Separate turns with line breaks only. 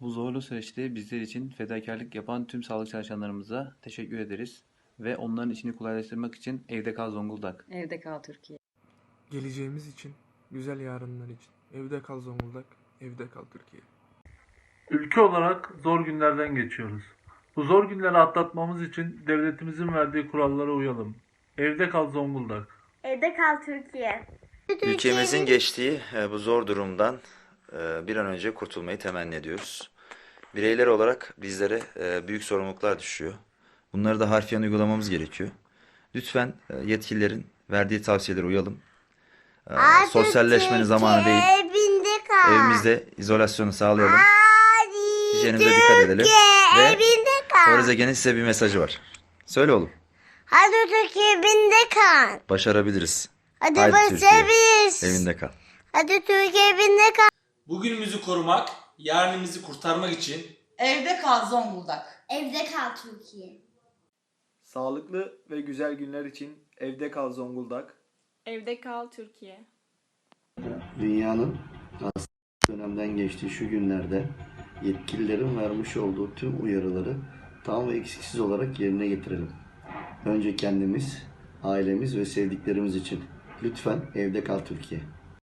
Bu zorlu süreçte bizler için fedakarlık yapan tüm sağlık çalışanlarımıza teşekkür ederiz ve onların işini kolaylaştırmak için Evde Kal Zonguldak.
Evde kal Türkiye.
Geleceğimiz için, güzel yarınlar için. Evde kal Zonguldak, evde kal Türkiye.
Ülke olarak zor günlerden geçiyoruz. Bu zor günleri atlatmamız için devletimizin verdiği kurallara uyalım. Evde kal Zonguldak.
Evde kal Türkiye.
Ülkemizin geçtiği e, bu zor durumdan bir an önce kurtulmayı temenni ediyoruz. Bireyler olarak bizlere e, büyük sorumluluklar düşüyor. Bunları da harfiyen uygulamamız gerekiyor. Lütfen e, yetkililerin verdiği tavsiyelere uyalım. E, Sosyalleşmenin zamanı değil.
Evinde kal.
Evimizde izolasyonu sağlayalım.
Hadi
Hijyenimize dikkat edelim. Ve
evinde kal.
Forrest Ege'nin size bir mesajı var. Söyle oğlum.
Hadi Türkiye evinde kal.
Başarabiliriz.
Hadi,
Haydi
başarabiliriz.
Evinde kal.
Hadi Türkiye evinde kal.
Bugünümüzü korumak, yarınımızı kurtarmak için
Evde kal Zonguldak.
Evde kal Türkiye.
Sağlıklı ve güzel günler için evde kal Zonguldak.
Evde kal Türkiye.
Dünyanın dönemden geçtiği şu günlerde yetkililerin vermiş olduğu tüm uyarıları tam ve eksiksiz olarak yerine getirelim. Önce kendimiz, ailemiz ve sevdiklerimiz için. Lütfen evde kal Türkiye.